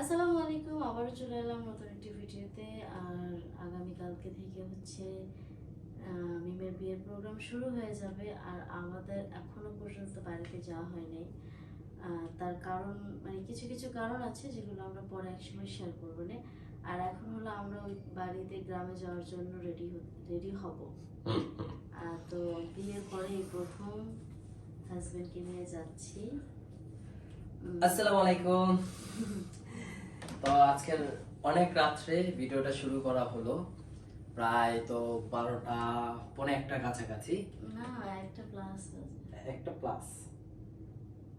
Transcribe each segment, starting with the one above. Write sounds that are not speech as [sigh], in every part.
আসসালামু আলাইকুম আবারও চলে এলাম নতুন একটি ভিডিওতে। আর আগামীকালকে থেকে হচ্ছে মিমের বিয়ের প্রোগ্রাম শুরু হয়ে যাবে। আর আমাদের এখনও পর্যন্ত বাড়িতে যাওয়া হয়নি তার কারণ মানে কিছু কিছু কারণ আছে যেগুলো আমরা পরে একসময় শেয়ার করব না। আর এখন হলো আমরা ওই বাড়িতে গ্রামে যাওয়ার জন্য রেডি রেডি হব। তো বিয়ের পরে এই প্রথম হাজবেন্ডকে নিয়ে যাচ্ছি। আসসালামু আলাইকুম। [laughs] তো আজকের অনেক রাত্রে ভিডিওটা শুরু করা হলো। প্রায় তো বারোটা পৌনে একটা কাছাকাছি। না একটা প্লাস একটা প্লাস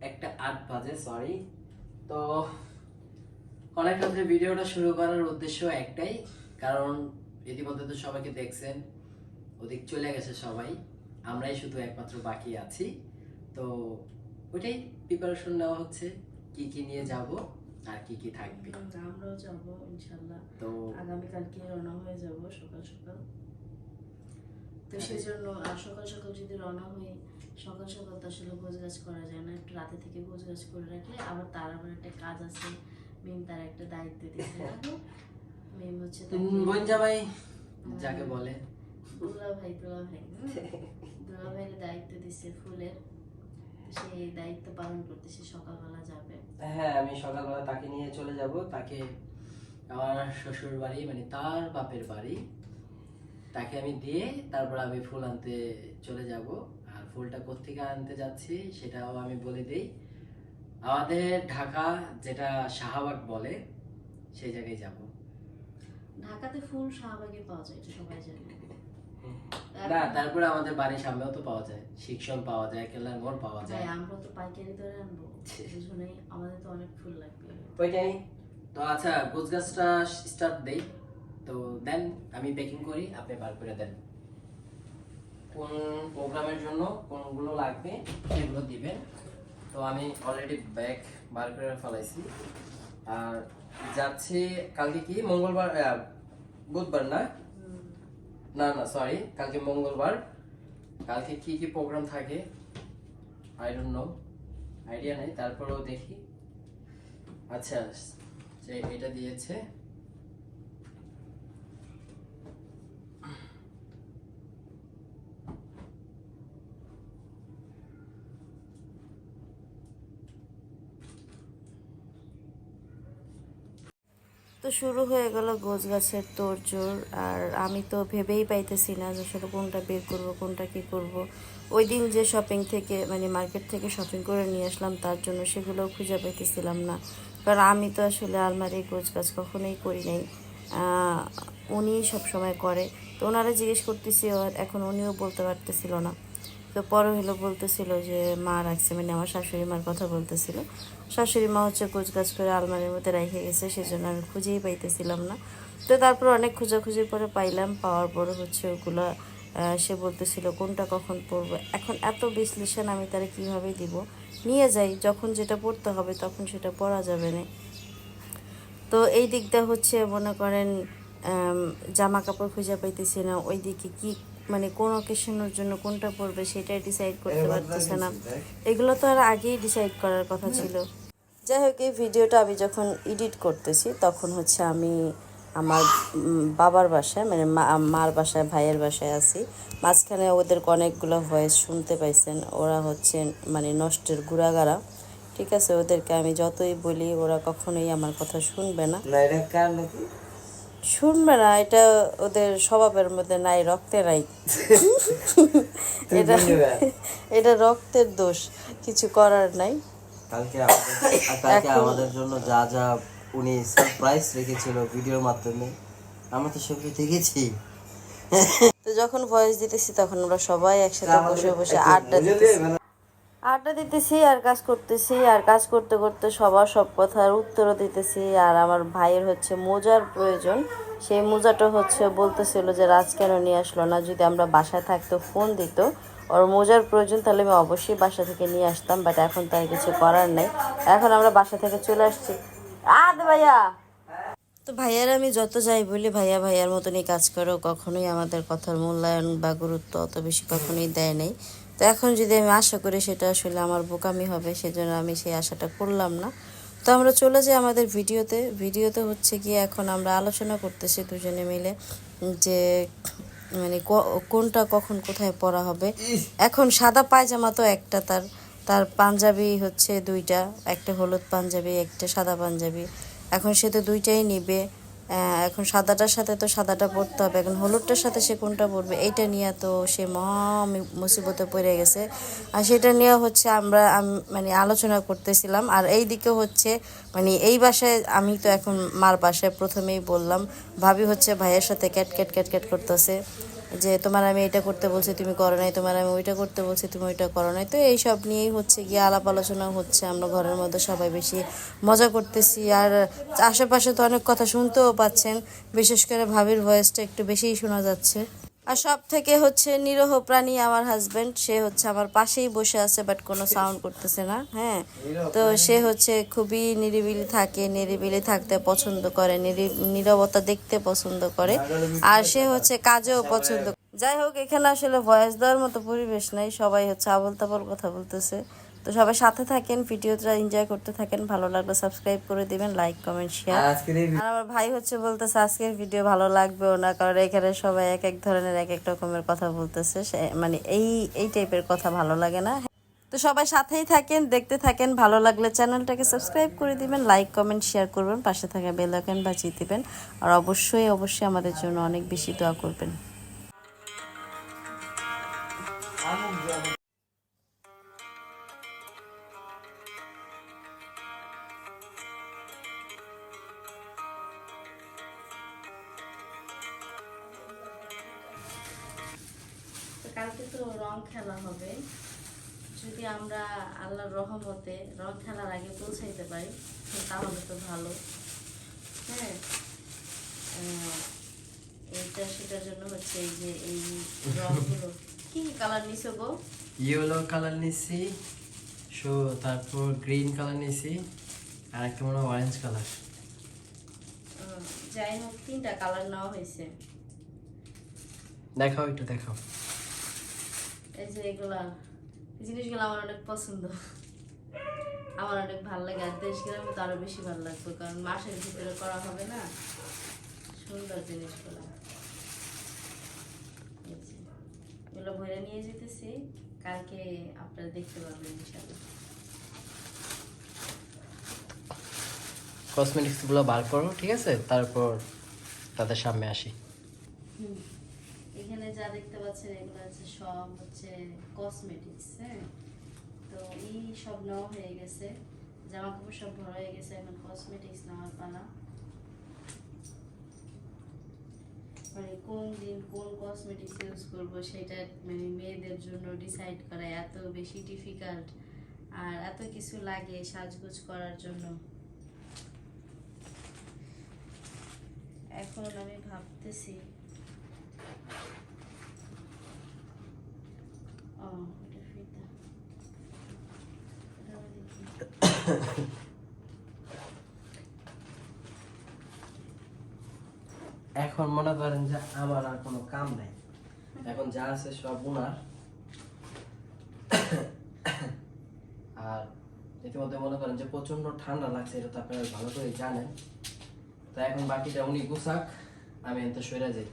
একটা আট বাজে সরি তো অনেক রাত্রে ভিডিওটা শুরু করার উদ্দেশ্য একটাই কারণ ইতিমধ্যে তো সবাইকে দেখছেন ওদিক চলে গেছে সবাই। আমরাই শুধু একমাত্র বাকি আছি। তো ওইটাই প্রিপারেশন নেওয়া হচ্ছে কি কি নিয়ে যাব। আর কি কি থাকবে? আমরাও যাব ইনশাল্লাহ। তো আগামীকালকে রওনা হয়ে যাব সকাল সকাল। তো সেই জন্য আর সকাল সকাল যদি রওনা হই সকাল সকাল তো আসলে গোছ গাছ করা যায় না। একটু রাতে থেকে গোছ গাছ করে রাখলে আবার তার আবার একটা কাজ আছে। মিম তার একটা দায়িত্ব দিতে হবে মিম হচ্ছে বঞ্জা ভাই যাকে বলে। দুলা ভাই দুলা ভাই। দুলা ভাইয়ের দায়িত্ব দিচ্ছে ফুলের। সেই দায়িত্ব পালন করতে সে সকালবেলা যাবে। হ্যাঁ আমি সকালবেলা তাকে নিয়ে চলে যাব। তাকে আমার শ্বশুর বাড়ি মানে তার বাপের বাড়ি। তাকে আমি দিয়ে তারপর আমি ফুল আনতে চলে যাব। আর ফুলটা কোত্থেকে আনতে যাচ্ছি সেটাও আমি বলে দিই। আমাদের ঢাকা যেটা শাহবাগ বলে সেই জায়গায় যাব। ঢাকাতে ফুল শাহবাগে পাওয়া যায় এটা সবাই জানে। না তারপরে আমাদের বাড়ির সামনেও তো পাওয়া যায়। শিক্ষণ পাওয়া যায় কেলার মোড় পাওয়া যায়। আমরা তো পাইকারি ধরে আনব। বুঝুনেই আমাদের তো অনেক ফুল লাগবে। ওইটাই। তো আচ্ছা গোছ গাছটা স্টার্ট দেই। তো দেন আমি প্যাকিং করি আপনি বার করে দেন। কোন প্রোগ্রামের জন্য কোনগুলো লাগবে সেগুলো দিবেন। তো আমি অলরেডি ব্যাগ বার করে ফেলাইছি। আর যাচ্ছি কালকে কি? মঙ্গলবার বুধবার না? না না সরি কালকে মঙ্গলবার। কালকে কি কি প্রোগ্রাম থাকে? আই ডোন্ট নো আইডিয়া নেই, তারপরেও দেখি। আচ্ছা এটা দিয়েছে। তো শুরু হয়ে গেল গোছ গাছের তোড়জোড়, আর আমি তো ভেবেই পাইতেছি না যে আসলে কোনটা বের করব, কোনটা কি করব। ওই দিন যে শপিং থেকে মানে মার্কেট থেকে শপিং করে নিয়ে আসলাম, তার জন্য সেগুলো খুঁজে পাইতেছিলাম না। কারণ আমি তো আসলে আলমারি গোছ গাছ কখনোই করি নাই। উনি সব সময় করে। তো ওনারা জিজ্ঞেস করতেছি আর এখন উনিও বলতে পারতেছিল না। তো পরে হলো বলতেছিল যে, মা রাখছে। মানে আমার শাশুড়ি মার কথা বলতেছিল। শাশুড়ি মা হচ্ছে কোচ গাছ করে আলমারির মধ্যে রেখে গেছে, সেজন্য আমি খুঁজেই পাইতেছিলাম না। তো তারপর অনেক খোঁজাখুঁজির পরে পাইলাম, পাওয়ার পরে হচ্ছে ওগুলো সে বলতেছিল, কোনটা কখন পড়ব এখন এত বিশ্লেষণ আমি তারা কীভাবে দিব? নিয়ে যাই, যখন যেটা পড়তে হবে তখন সেটা পড়া যাবে না। তো এই দিকটা হচ্ছে মনে করেন জামা কাপড় খুঁজে পাইতেছি না ওই দিকে কি মানে কোন অকেশনের জন্য কোনটা পরবে সেটাই ডিসাইড করতে পারতেছে না। এগুলো তো আর আগেই ডিসাইড করার কথা ছিল। যাই হোক এই ভিডিওটা আমি যখন এডিট করতেছি তখন হচ্ছে আমি আমার বাবার বাসায় মানে মার বাসায় ভাইয়ের বাসায় আছি। মাঝখানে ওদের অনেকগুলো ভয়েস শুনতে পাইছেন। ওরা হচ্ছে মানে নষ্টের গুড়াগাড়া ঠিক আছে ওদেরকে আমি যতই বলি ওরা কখনোই আমার কথা শুনবে না। শুনবে না এটা ওদের স্বভাবের মধ্যে নাই রক্তে নাই। [laughs] এটা এটা রক্তের দোষ কিছু করার নাই। কালকে কালকে আমাদের জন্য যা যা উনি সারপ্রাইজ রেখেছিল ভিডিওর মাধ্যমে আমরা তো সেগুলো দেখেছি। তো যখন ভয়েস দিতেছি তখন আমরা সবাই একসাথে বসে বসে আড্ডা দিতেছি। আড্ডা দিতেছি আর কাজ করতেছি, আর কাজ করতে করতে সবার সব কথার উত্তরও দিতেছি। আর আমার ভাইয়ের হচ্ছে মোজার প্রয়োজন। সেই মোজাটা হচ্ছে বলতেছিল যে, রাজ কেন নিয়ে আসলো না? যদি আমরা বাসায় থাকতো, ফোন দিত। ওর মোজার প্রয়োজন, তাহলে আমি অবশ্যই বাসা থেকে নিয়ে আসতাম বাট এখন তার কিছু করার নেই। এখন আমরা বাসা থেকে চলে আসছি। আদ ভাইয়া! তো ভাইয়ার আমি যত যাই বলি, ভাইয়া ভাইয়ার মতনই কাজ করো। কখনোই আমাদের কথার মূল্যায়ন বা গুরুত্ব অত বেশি কখনোই দেয় নাই। তো এখন যদি আমি আশা করি সেটা আসলে আমার বোকামি হবে, সেজন্য আমি সেই আশাটা করলাম না। তো আমরা চলে যাই আমাদের ভিডিওতে। ভিডিওতে হচ্ছে গিয়ে এখন আমরা আলোচনা করতেছি দুজনে মিলে যে মানে কোনটা কখন কোথায় পরা হবে। এখন সাদা পায়জামা তো একটা তার তার পাঞ্জাবি হচ্ছে দুইটা, একটা হলুদ পাঞ্জাবি, একটা সাদা পাঞ্জাবি। এখন সে তো দুইটাই নিবে। এখন সাদাটার সাথে তো সাদাটা পরতে হবে, এখন হলুদটার সাথে সে কোনটা পরবে, এইটা নিয়ে তো সে মহা মুসিবতে পড়ে গেছে। আর সেটা নিয়ে হচ্ছে আমরা মানে আলোচনা করতেছিলাম, আর এই দিকে হচ্ছে মানে এই বাসায় আমি তো এখন মার বাসায় প্রথমেই বললাম, ভাবি হচ্ছে ভাইয়ের সাথে ক্যাট ক্যাট ক্যাট ক্যাট করতেছে। যে তোমার আমি এটা করতে বলছি, তুমি করো নাই, তোমার আমি ওইটা করতে বলছি, তুমি ওইটা করো নাই। তো এইসব নিয়েই হচ্ছে গিয়ে আলাপ আলোচনা হচ্ছে, আমরা ঘরের মধ্যে সবাই বেশি মজা করতেছি। আর আশেপাশে তো অনেক কথা শুনতেও পাচ্ছেন, বিশেষ করে ভাবির ভয়েসটা একটু বেশিই শোনা যাচ্ছে। আর সব থেকে হচ্ছে নিরহ প্রাণী আমার হাজবেন্ড সে হচ্ছে আমার পাশেই বসে আছে বাট কোনো সাউন্ড করতেছে না হ্যাঁ? তো সে হচ্ছে খুবই নিরিবিলি থাকে, নিরিবিলি থাকতে পছন্দ করে নিরবতা দেখতে পছন্দ করে। আর সে হচ্ছে কাজেও পছন্দ যাই হোক এখানে আসলে ভয়েস দেওয়ার মতো পরিবেশ নাই। সবাই হচ্ছে আবল তাবল কথা বলতেছে। তো সবাই সাথে থাকেন ভিডিওটা এনজয় করতে থাকেন। ভালো লাগলে সাবস্ক্রাইব করে দিবেন লাইক কমেন্ট শেয়ার আর আমার ভাই হচ্ছে বলতেছে আজকের ভিডিও ভালো লাগবেও না। কারণ এখানে সবাই এক এক ধরনের এক এক রকমের কথা বলতেছে। মানে এই এই টাইপের কথা ভালো লাগে না। তো সবাই সাথেই থাকেন দেখতে থাকেন। ভালো লাগলে চ্যানেলটাকে সাবস্ক্রাইব করে দিবেন লাইক কমেন্ট শেয়ার করবেন। পাশে থাকা বেল আইকন বাজিয়ে দিবেন। আর অবশ্যই অবশ্যই আমাদের জন্য অনেক বেশি দোয়া করবেন। কালকে তো রং খেলা হবে। যদি আমরা আল্লাহর রহমতে রং খেলার আগে পৌঁছাইতে পারি তাহলে তো ভালো। হ্যাঁ? এইটা সেটার জন্য হচ্ছে এই যে এই রংগুলো। কি কি কালার নিছো গো? ইয়েলো কালার নিছি সো তারপর গ্রিন কালার নিছি আর একটা মনে হয় অরেঞ্জ কালার। যাই হোক তিনটা কালার নেওয়া হয়েছে। দেখাও একটু দেখাও। এই যে এগুলা জিনিসগুলো আমার অনেক পছন্দ। আমার অনেক ভালো লাগে আর দেশ গ্রামে তো আরও বেশি ভালো লাগবে কারণ মাসের ভিতরে করা হবে না। সুন্দর জিনিসগুলো। এগুলো ভরে নিয়ে যেতেছি কালকে আপনারা দেখতে পারবেন ইনশাল্লাহ কসমেটিক্সগুলো বার করো ঠিক আছে? তারপর তাদের সামনে আসি। হুম। এখানে যা দেখতে পাচ্ছেন, এগুলো হচ্ছে সব হচ্ছে কসমেটিক্স হ্যাঁ? তো এই সব নেওয়া হয়ে গেছে। জামা কাপড় সব ভরা হয়ে গেছে, এখন কসমেটিক্স নেওয়ার পালা। মানে কোন দিন কোন কসমেটিক্স ইউজ করব সেটা মানে মেয়েদের জন্য ডিসাইড করা এত বেশি ডিফিকাল্ট আর এত কিছু লাগে সাজগোজ করার জন্য। এখন আমি ভাবতেছি ও এটা ফিতা এটা আবার দেখি। [coughs] এখন মনে করেন যে আমার আর কোনো কাম নাই। এখন যা আছে সব উনার। [coughs] আর ইতিমধ্যে মনে করেন যে প্রচণ্ড ঠান্ডা লাগছে, এটা তো আপনারা ভালো করে জানেন। তা এখন বাকিটা উনি গুছাক, আমি এত সরে যাই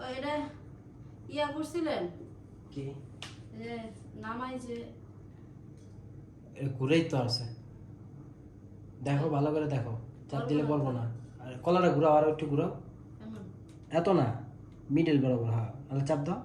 ও এটা ইয়া করছিলেন? কি? যে নামাই যে। ঘুরেই তো আছে। দেখো ভালো করে দেখো। চাপ দিলে বলব না। আর কলাটা ঘুরাও আরও একটু ঘুরাও। এত না মিডল বরাবর হ্যাঁ। তাহলে চাপ দাও।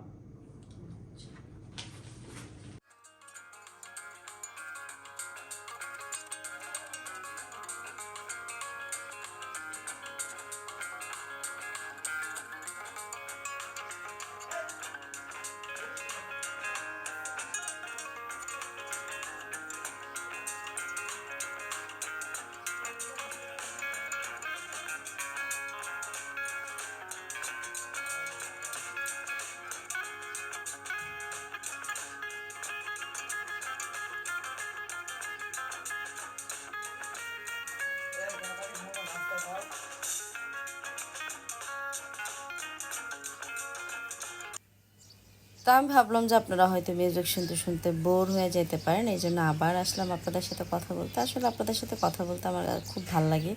তা আমি ভাবলাম যে আপনারা হয়তো মিউজিক শুনতে শুনতে বোর হয়ে যেতে পারেন, এই জন্য আবার আসলাম আপনাদের সাথে কথা বলতে। আসলে আপনাদের সাথে কথা বলতে আমার খুব ভালো লাগে।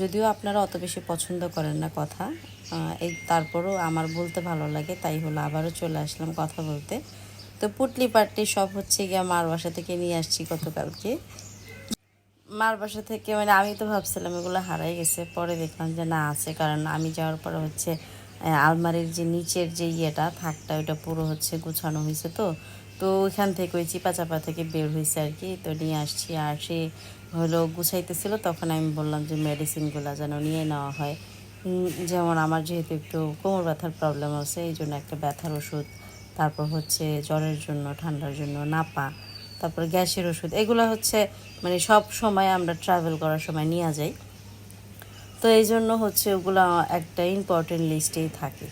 যদিও আপনারা অত বেশি পছন্দ করেন না কথা এই তারপরও আমার বলতে ভালো লাগে, তাই হলো আবারও চলে আসলাম কথা বলতে। তো পুটলি পাটলি সব হচ্ছে গিয়ে মার বাসা থেকে নিয়ে আসছি গতকালকে। মার বাসা থেকে মানে আমি তো ভাবছিলাম এগুলো হারাই গেছে, পরে দেখলাম যে না আছে, কারণ আমি যাওয়ার পরে হচ্ছে আলমারির যে নিচের যে ইয়েটা, থাকটা, ওইটা পুরো হচ্ছে গুছানো হয়েছে তো। তো ওইখান থেকে ওই চিপা চাপা থেকে বের হয়েছে আর কি, তো নিয়ে আসছি। আর সে হলো গুছাইতেছিল, তখন আমি বললাম যে মেডিসিনগুলো যেন নিয়ে নেওয়া হয়। যেমন আমার যেহেতু একটু কোমর ব্যথার প্রবলেম আছে, এই জন্য একটা ব্যথার ওষুধ, তারপর হচ্ছে জ্বরের জন্য, ঠান্ডার জন্য, নাপা, তারপর গ্যাসের ওষুধ, এগুলো হচ্ছে মানে সব সময় আমরা ট্রাভেল করার সময় নিয়ে যাই। তো এই জন্য হচ্ছে ওগুলো একটা ইম্পর্টেন্ট লিস্টেই থাকে।